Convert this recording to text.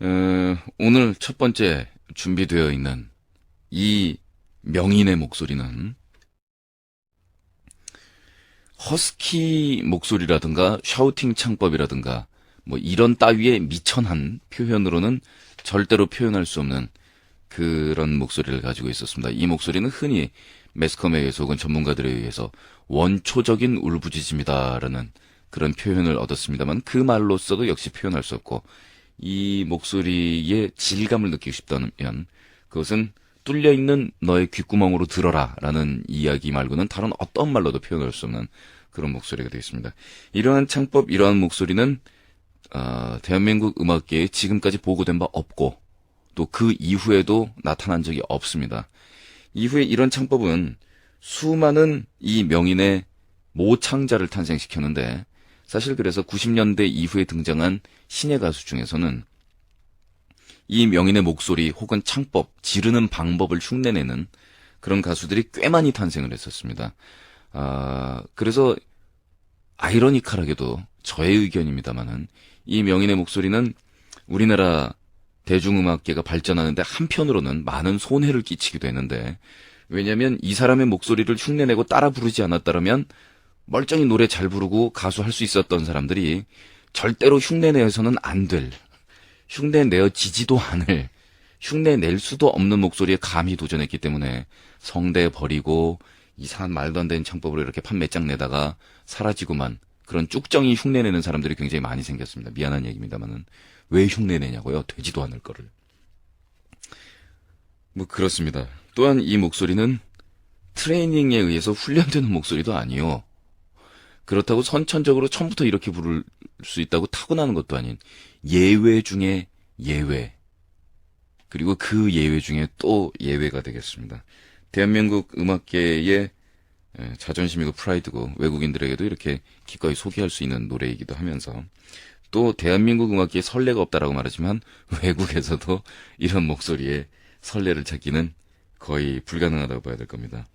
어, 오늘 첫 번째 준비되어 있는 이 명인의 목소리는 허스키 목소리라든가 샤우팅 창법이라든가 뭐 이런 따위의 미천한 표현으로는 절대로 표현할 수 없는 그런 목소리를 가지고 있었습니다. 이 목소리는 흔히 매스컴에 의해서 혹은 전문가들에 의해서 원초적인 울부짖음이다라는 그런 표현을 얻었습니다만 그 말로서도 역시 표현할 수 없고 이 목소리의 질감을 느끼고 싶다면 그것은 뚫려 있는 너의 귓구멍으로 들어라라는 이야기 말고는 다른 어떤 말로도 표현할 수 없는 그런 목소리가 되어 있습니다. 이러한 창법, 이러한 목소리는 어, 대한민국 음악계에 지금까지 보고된 바 없고 또 그 이후에도 나타난 적이 없습니다. 이후에 이런 창법은 수많은 이 명인의 모창자를 탄생시켰는데 사실 그래서 90년대 이후에 등장한 신예 가수 중에서는 이 명인의 목소리 혹은 창법, 지르는 방법을 흉내내는 그런 가수들이 꽤 많이 탄생을 했었습니다. 아, 그래서 아이러니컬하게도 저의 의견입니다만은 이 명인의 목소리는 우리나라 대중음악계가 발전하는데 한편으로는 많은 손해를 끼치기도 했는데 왜냐하면 이 사람의 목소리를 흉내내고 따라 부르지 않았다면 멀쩡히 노래 잘 부르고 가수 할 수 있었던 사람들이 절대로 흉내내서는 안 될, 흉내 내어지지도 않을, 흉내 낼 수도 없는 목소리에 감히 도전했기 때문에 성대 버리고 이상한 말도 안 되는 창법으로 이렇게 판매장 내다가 사라지고만 그런 쭉정이 흉내 내는 사람들이 굉장히 많이 생겼습니다. 미안한 얘기입니다만은 왜 흉내 내냐고요? 되지도 않을 거를. 뭐 그렇습니다. 또한 이 목소리는 트레이닝에 의해서 훈련되는 목소리도 아니요. 그렇다고 선천적으로 처음부터 이렇게 부를 수 있다고 타고나는 것도 아닌 예외 중에 예외. 그리고 그 예외 중에 또 예외가 되겠습니다. 대한민국 음악계의 에, 자존심이고 프라이드고 외국인들에게도 이렇게 기꺼이 소개할 수 있는 노래이기도 하면서 또 대한민국 음악계에 선례가 없다라고 말하지만 외국에서도 이런 목소리에 선례를 찾기는 거의 불가능하다고 봐야 될 겁니다.